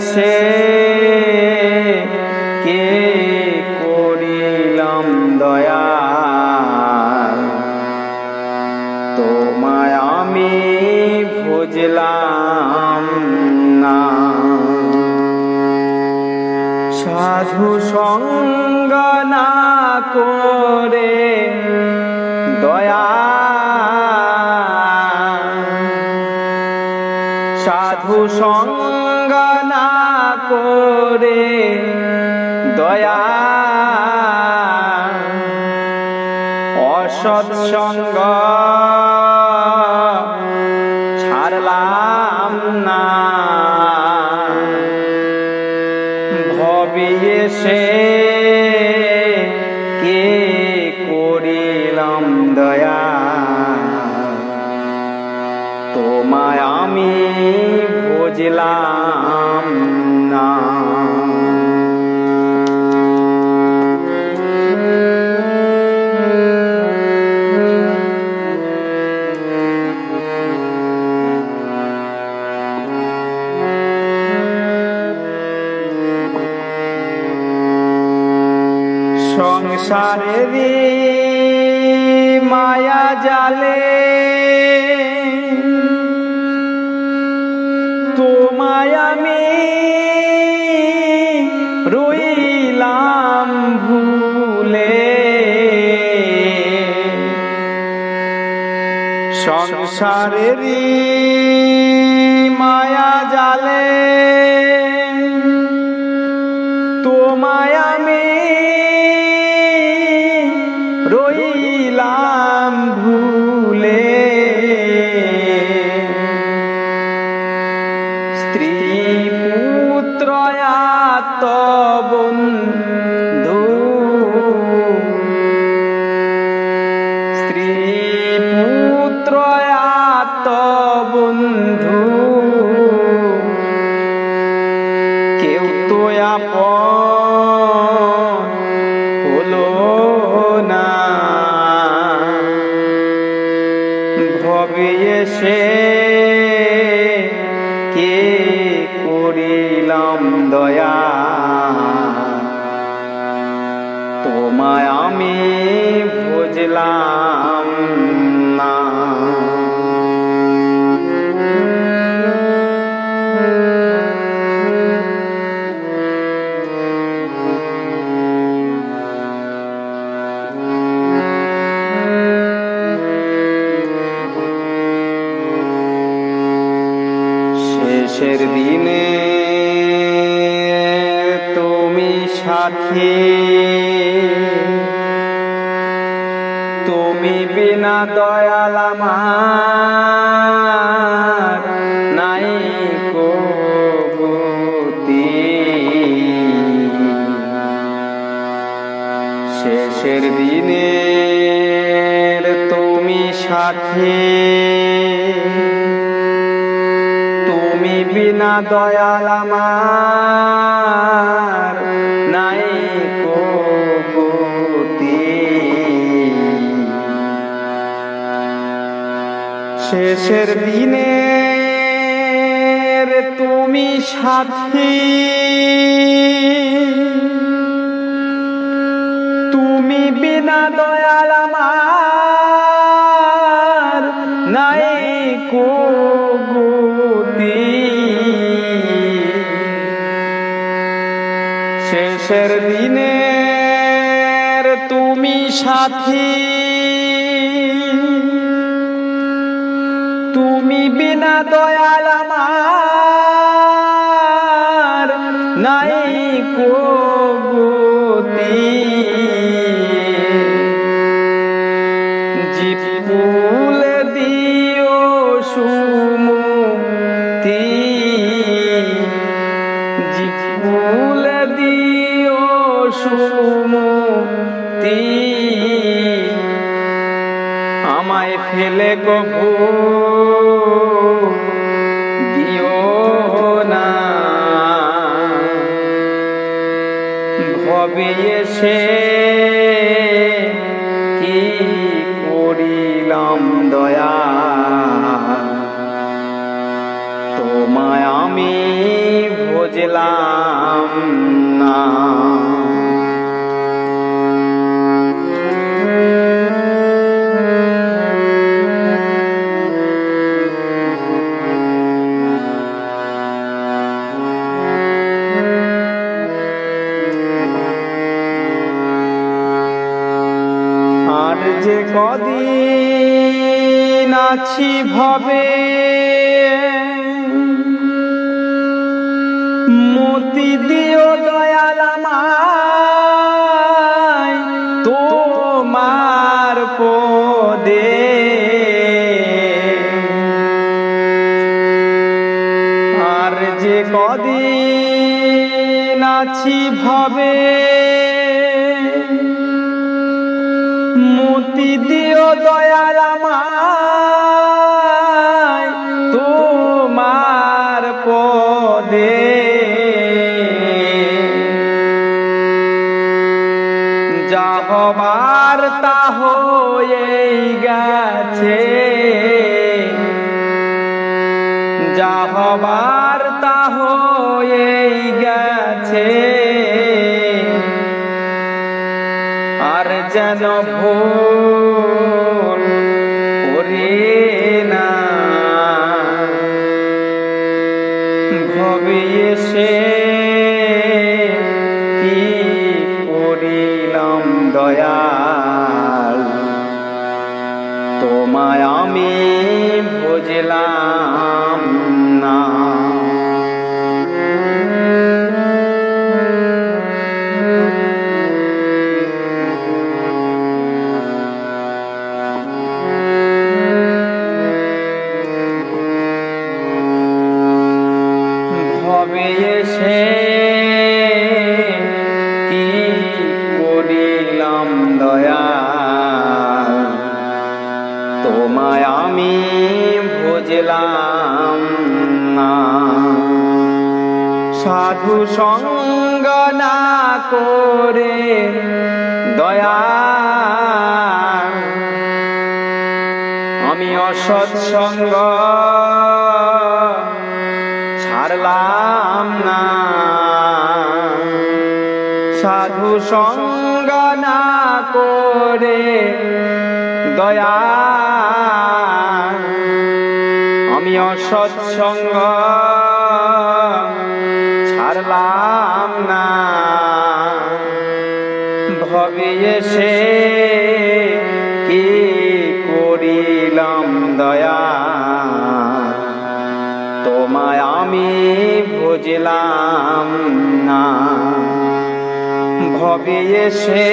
এসে কে করিলাম দয়া? তোমায় আমি বুঝলাম না। সাধু সঙ্গ না করে অসৎসঙ্গ ছাড়লাম না। ভবে এসে কে করিলাম দয়া? তোমায় আমি বুঝলাম না। সংসারের মায়া জালে। তোমায় আমি রইলাম ভুলে। সংসারের মায়া জালে। এসে কে করিলাম দয়া? তোমায় আমি বুঝলাম সাথী তুমি বিনা দয়াল আমার নাই গতি শেষের তুমি সাথী। তুমি বিনা দয়াল আমার নাই গতি শেষের দিনে তুমি সাথী। তুমি বিনা দয়াল আমার নাই গতি শেষের দিনের তুমি সাথী। তুমি বিনা দয়াল আমার। নাই গতি আমায় ফেলে ভবে এসে কি করিলাম? মতি দিও দয়াল আমায় তোমার পদে। আর যে কদিন আছি ভবে মতি দিও দয়াল যা হবার তা হয়ে গেছে। যা হবার তা হয়ে গেছে। আর যেন ভুল আমি বুঝলাম সাধু সঙ্গ না করে দয়া। আমি অসৎসঙ্গ ছাড়লাম না। সাধু সঙ্গ না করে দয়া। আমি অসৎসঙ্গ ছাড়লাম ভবে এসে কি করিলাম দয়া? তোমায় আমি বুঝলাম না। ভবে এসে